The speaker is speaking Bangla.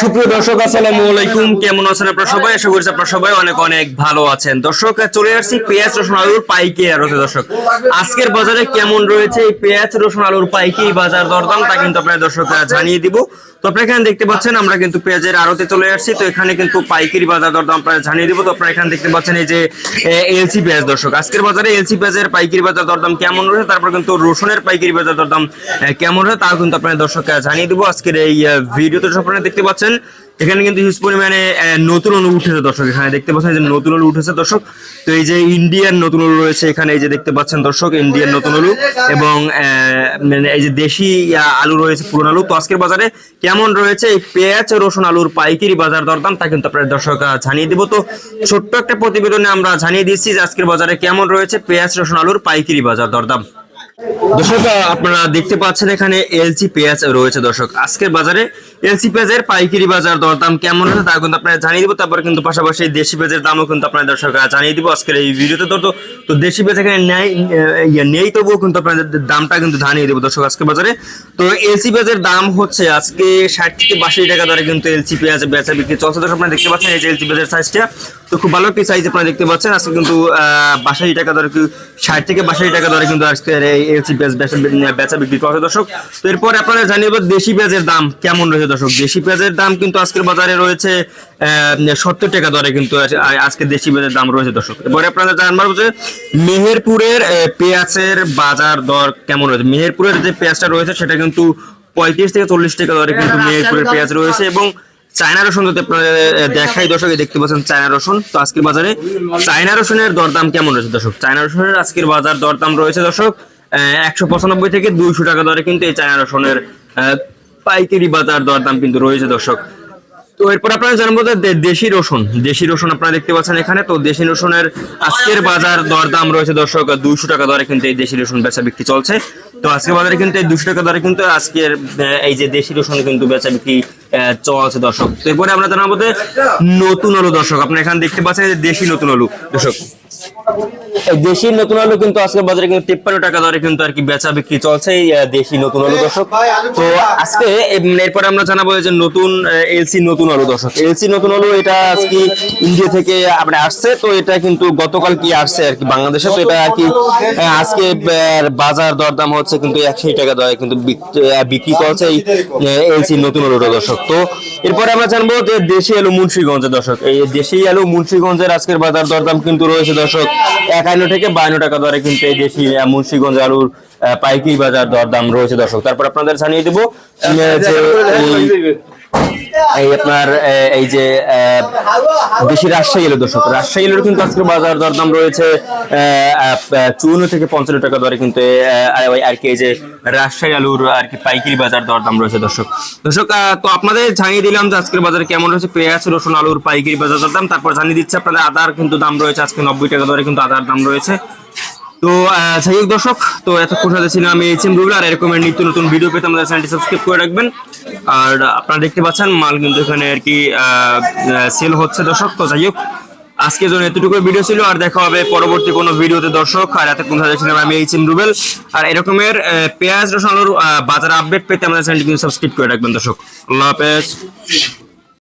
সুপ্রিয় দর্শক, আসসালামু আলাইকুম। কেমন আছেন আপনারা সবাই? আশা আপনারা সবাই অনেক অনেক ভালো আছেন। দর্শক, চলে আসছি পেঁয়াজ, রসুন, আলুর পাইকারি আড়তে দর্শক। আজকের বাজারে কেমন রয়েছে এই পেঁয়াজ, রসুন, আলুর বাজার দরদাম, তা কিন্তু আপনারা দর্শকরা জানিয়ে দিব। তো আপনারা এখানে দেখতে পাচ্ছেন, আমরা কিন্তু পেঁয়াজের চলে আসছি। তো এখানে কিন্তু পাইকারি বাজার দরদাম আপনারা জানিয়ে দিব। তো আপনারা এখানে দেখতে পাচ্ছেন এই যে এলসি পেঁয়াজ দর্শক। আজকের বাজারে এলসি পেঁয়াজের পাইকারি বাজার দরদাম কেমন রয়েছে, তারপর কিন্তু রসুনের পাইকারি বাজার দরদাম কেমন রয়েছে, তাও কিন্তু আপনারা দর্শকরা জানিয়ে দিব। আজকের এই ভিডিওতে দেখতে পাচ্ছেন, এখানে কিন্তু হিউজ পরিমাণে নতুন আলু উঠেছে দর্শক, এখানে দেখতে পাচ্ছেন যে নতুন আলু উঠেছে দর্শক। তো এই যে ইন্ডিয়ান নতুন আলু রয়েছে, এখানে এই যে দেখতে পাচ্ছেন দর্শক ইন্ডিয়ান নতুন আলু এবং মানে এই যে দেশি আলু রয়েছে, পুরনো আলু। তো আজকের বাজারে কেমন রয়েছে? এই পেঁয়াজ, রসুন আলুর পাইকারি বাজার দরদাম তা কিন্তু আপনার দর্শক জানিয়ে দিব। তো ছোট্ট একটা প্রতিবেদনে আমরা জানিয়ে দিচ্ছি যে আজকের বাজারে কেমন রয়েছে পেঁয়াজ, রসুন আলুর পাইকারি বাজার দরদাম দর্শক আপনারা দেখতে পাচ্ছেন এখানে এলসি পেঁয়াজ রয়েছে দর্শক। আজকের বাজারে এলসি পেঁয়াজের পাইকারি বাজার দরদাম কেমন রয়েছে তা কিন্তু আপনারা জানিয়ে দিব। তারপর কিন্তু পাশাপাশি দেশি পেঁয়াজের দামও কিন্তু আপনার দর্শকরা জানিয়ে দিব। আজকের এই ভিডিওতে তো তো- দেশি পেঁয়াজ এখানে নেই আহ, ইয়ে নেই তবুও কিন্তু আপনাদের দামটা কিন্তু জানিয়ে দেবো দর্শক আজকে বাজারে। তো এলসি পেঁয়াজের দাম হচ্ছে আজকে ষাট থেকে বাষট্টি টাকা দরে কিন্তু এলসি পেঁয়াজ বেচা বিক্রি চলছে। দর্শক আপনারা দেখতে পাচ্ছেন এই যে এলসি পেঁয়াজের সাইজটা তো খুব ভালো একটি সাইজ আপনারা দেখতে পাচ্ছেন। আজকে কিন্তু বাষট্টি টাকা দরে ষাট থেকে বাষট্টি টাকা দরে কিন্তু বেচা বিক্রি চলছে দর্শক তো এরপর আপনারা জানিয়ে দেশি পেঁয়াজের দাম কেমন রয়েছে। দর্শক দেশি পেঁয়াজের দাম কিন্তু আজকের বাজারে রয়েছে সত্তর টাকা দরে কিন্তু আজ- আজকে দেশি পেঁয়াজের দাম রয়েছে। দর্শক এরপরে আপনারা জানবার যে মেহেরপুরের পেঁয়াজের বাজার দর কেমন রয়েছে। মেহেরপুরের যে পেঁয়াজটা রয়েছে সেটা কিন্তু পঁয়ত্রিশ থেকে চল্লিশ টাকা দরে কিন্তু মেহেরপুরের পেঁয়াজ রয়েছে এবং চায়না রসুন যদি আপনারা আহ, দেখাই দর্শক দেখতে পাচ্ছেন চায়না রসুন। তো আজকের বাজারে চায়না রসুনের দরদাম কেমন রয়েছে দর্শক? চায়না রসুনের আজকের বাজার দরদাম রয়েছে দর্শক একশো পঁচানব্বই থেকে দুইশো টাকা দরে কিন্তু এই চায়না রসুনের পাইকারি বাজার দরদাম কিন্তু রয়েছে দর্শক। তো এরপর আপনারা জানব যে দেশি রসুন দেশি রসুন আপনারা দেখতে পাচ্ছেন এখানে। তো দেশি রসুনের আজকের বাজার দরদাম রয়েছে দর্শক দুইশো টাকা দরে কিন্তু এই দেশি রসুন বেচা বিক্রি চলছে। তো আজকের বাজারে কিন্তু এই দুশো টাকা দরে কিন্তু আজকের এই যে দেশি রসুন কিন্তু বেচা বিক্রি চলছে দর্শক। তো এরপরে আমরা জানাব যে নতুন আলু দর্শক, আপনারা এখানে দেখতে পাচ্ছেন যে দেশি নতুন আলু দর্শক। দেশি নতুন আলু কিন্তু আজকে বাজারে কিন্তু তিপ্পান্ন টাকা দরে কিন্তু আর কি বেচা বিক্রি চলছে দেশি নতুন আলু দর্শক। তো আজকে এরপরে আমরা জানাব যে নতুন এলসি নতুন আলু দর্শক। এলসি নতুন আলু এটা আজকে ইন্ডিয়া থেকে আপনার আসছে, তো এটা কিন্তু গতকাল কি আসছে আর কি বাংলাদেশে, তো এটা আর কি আজকে বাজার দরদাম হচ্ছে কিন্তু একশো টাকা দরে কিন্তু বিক্রি চলছে এই এলসি নতুন আলুটা দর্শক। তো এরপরে আমরা জানব যে দেশি আলু মুন্সিগঞ্জের দর্শক। এই দেশি আলু মুন্সিগঞ্জের আজকের বাজার দরদাম কিন্তু রয়েছে, দর্শক। একান্ন থেকে বায়ান্ন টাকা দরে কিন্তু এই দেশি মুন্সীগঞ্জ মুন্সিগঞ্জ আলুর পাইকারি বাজার দরদাম রয়েছে দর্শক। তারপর আপনাদের জানিয়ে দেবো এই- এই আপনার এই যে বেশি রাজশাহী এলো দর্শক। রাজশাহী এলোর কিন্তু আজকে বাজার দরদাম রয়েছে চুয়ান্ন থেকে পঞ্চান্ন টাকা দরে কিন্তু আর কি এই যে রাজশাহী আলুর আর কি পাইকারি বাজার দরদাম রয়েছে দর্শক। দর্শক তো আপনাদের জানিয়ে দিলাম যে আজকের বাজারে কেমন রয়েছে। পেঁয়াজ রসুন আলুর পাইকারি বাজার দরদাম। তারপর জানিয়ে দিচ্ছে আপনাদের আদার কিন্তু দাম রয়েছে আজকে নব্বই টাকা দরে কিন্তু আদার দাম রয়েছে। তো যাই হোক দর্শক, তো এতক্ষণ সাথে ছিলাম আমি এইচ এম রুবেল, আর এরকমের নিত্য নতুন ভিডিও পেতে আমাদের চ্যানেলটি সাবস্ক্রাইব করে রাখবেন। আর আপনারা দেখতে পাচ্ছেন, মাল কিন্তু এখানে আর কি সেল হচ্ছে দর্শক। তো যাই হোক, আজকের জন্য এতটুকু ভিডিও ছিল, আর দেখা হবে পরবর্তী কোনো ভিডিওতে দর্শক। আর এতক্ষণ সাথে ছিলাম আমি এইচ এম রুবেল। আর এরকমের পেঁয়াজ রসুন আলুর বাজার আপডেট পেতে আমাদের চ্যানেলটি কিন্তু সাবস্ক্রাইব করে রাখবেন দর্শক। আল্লাহ হাফেজ।